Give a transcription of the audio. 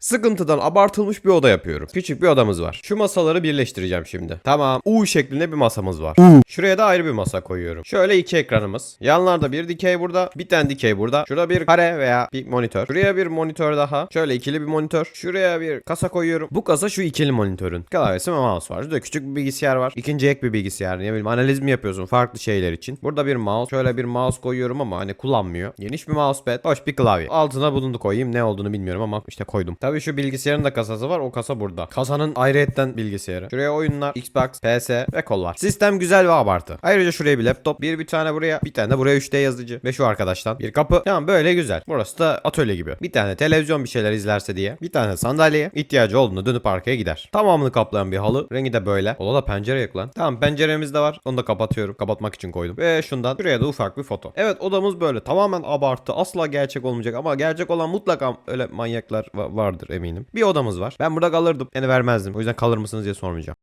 Sıkıntıdan abartılmış bir oda yapıyorum. Küçük bir odamız var. Şu masaları birleştireceğim şimdi. Tamam. U şeklinde bir masamız var. Şuraya da ayrı bir masa koyuyorum. Şöyle iki ekranımız. Yanlarda bir dikey burada. Bir tane dikey burada. Şurada bir kare veya bir monitör. Şuraya bir monitör daha. Şöyle ikili bir monitör. Şuraya bir kasa koyuyorum. Bu kasa şu ikili monitörün. Klavyesi ve mouse var. Şurada küçük bir bilgisayar var. İkinci ek bir bilgisayar. Ne bileyim analiz mi yapıyorsun farklı şeyler için. Burada bir mouse. Şöyle bir mouse koyuyorum ama hani kullanmıyor. Geniş bir mousepad. Hoş bir klavye. Altına bunu da koyayım. Ne olduğunu bilmiyorum ama işte koydum. Tabii şu bilgisayarın da kasası var. O kasa burada. Kasanın ayrıyetten bilgisayarı. Şuraya oyunlar, Xbox, PS ve kollar. Sistem güzel ve abartı. Ayrıca şuraya bir laptop. Bir bir tane buraya. Bir tane de buraya 3D yazıcı. Ve şu arkadaştan bir kapı. Tamam böyle güzel. Burası da atölye gibi. Bir tane televizyon bir şeyler izlerse diye. Bir tane sandalye. ihtiyacı olduğunda dönüp arkaya gider. Tamamını kaplayan bir halı. Rengi de böyle. Ola da pencere yok lan. Tamam penceremiz de var. Onu da kapatıyorum. Kapatmak için koydum. Ve şundan şuraya da ufak bir foto. Evet odamız böyle. Tamamen abartı. Asla gerçek olmayacak ama gerçek olan mutlaka öyle manyaklar va- vardır eminim. Bir odamız var. Ben burada kalırdım. Yani vermezdim. O yüzden kalır mısınız diye sormayacağım.